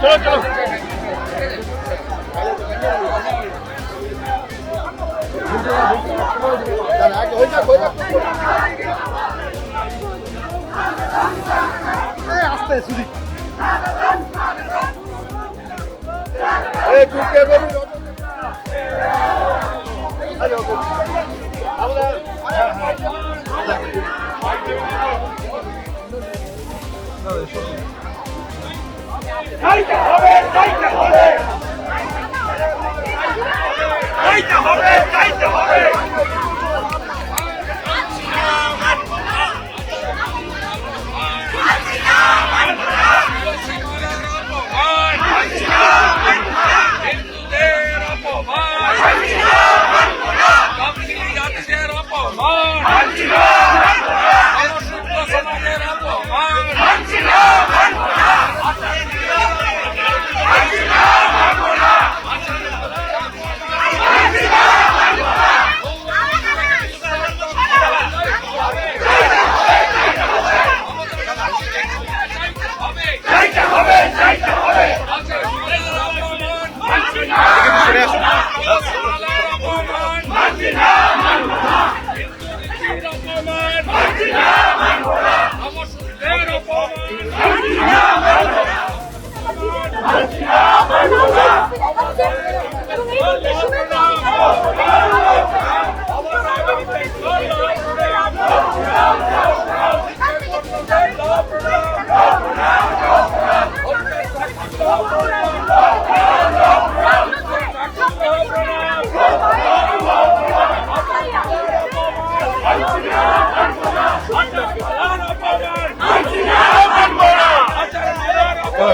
চলো চলো আস্তে সুদি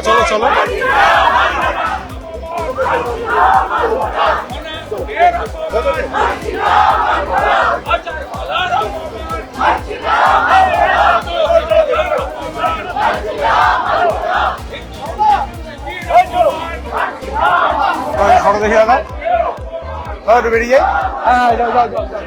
চলো চলো। সরো দেখি দাদা। একটু বেরিয়ে যাই। হ্যাঁ যাও যাও যাও।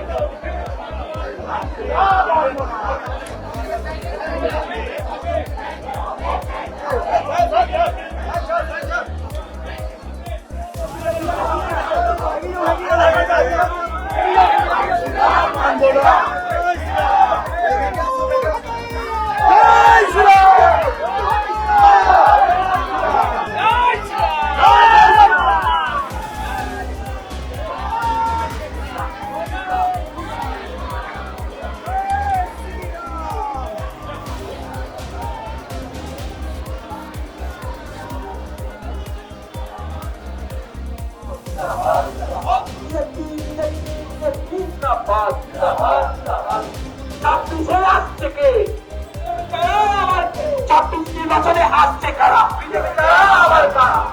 আসছে কারা?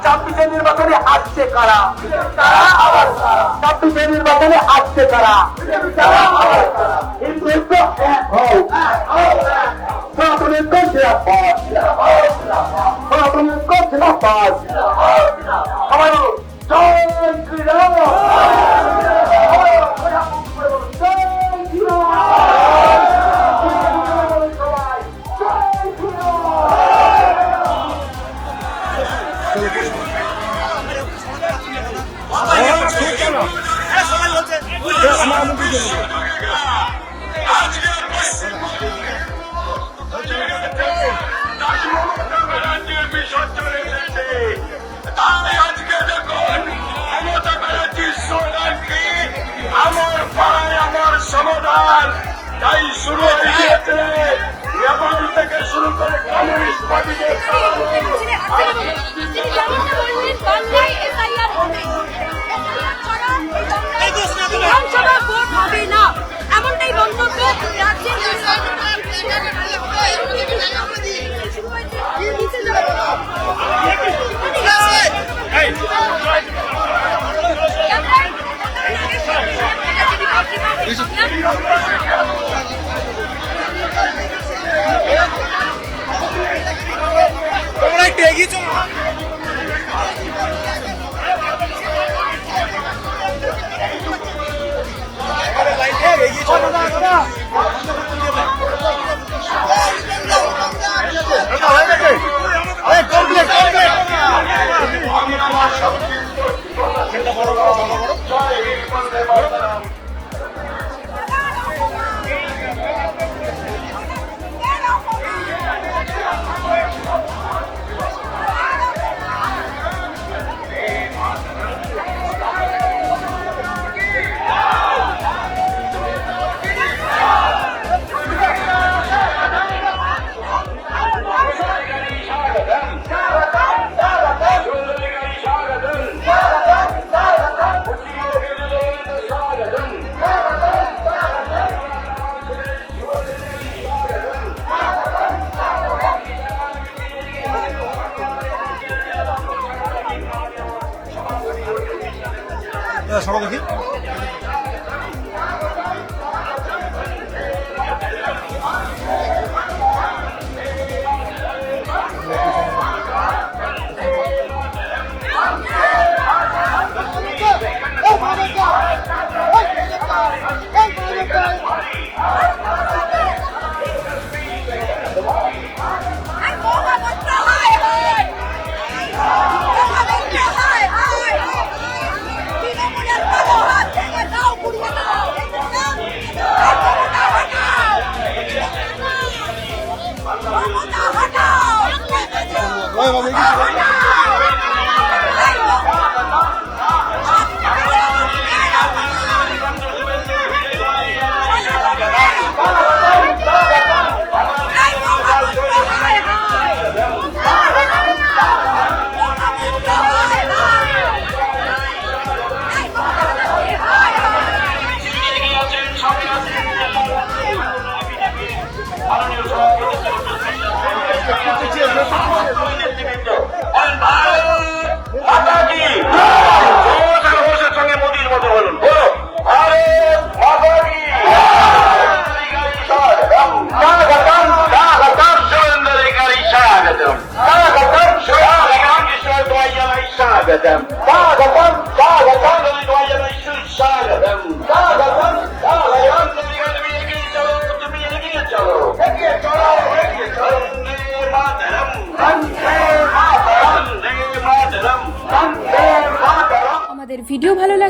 ছাব্বিশে নির্বাচনে আসছে কারা? ছাব্বিশে নির্বাচনে আসছে কারা? হিন্দু ঐক্য এক হও। সনাতন ঐক্য জিরাবাদ সনাতন ঐক্য জিরাবাদ সবাই সমাধান তাই শুরু হয়ে গিয়েছে নেপাল থেকে শুরু করে কমিউনিস্ট পার্টিদের 大哥大哥大 সভাকক্ষী Vai, vai, vai.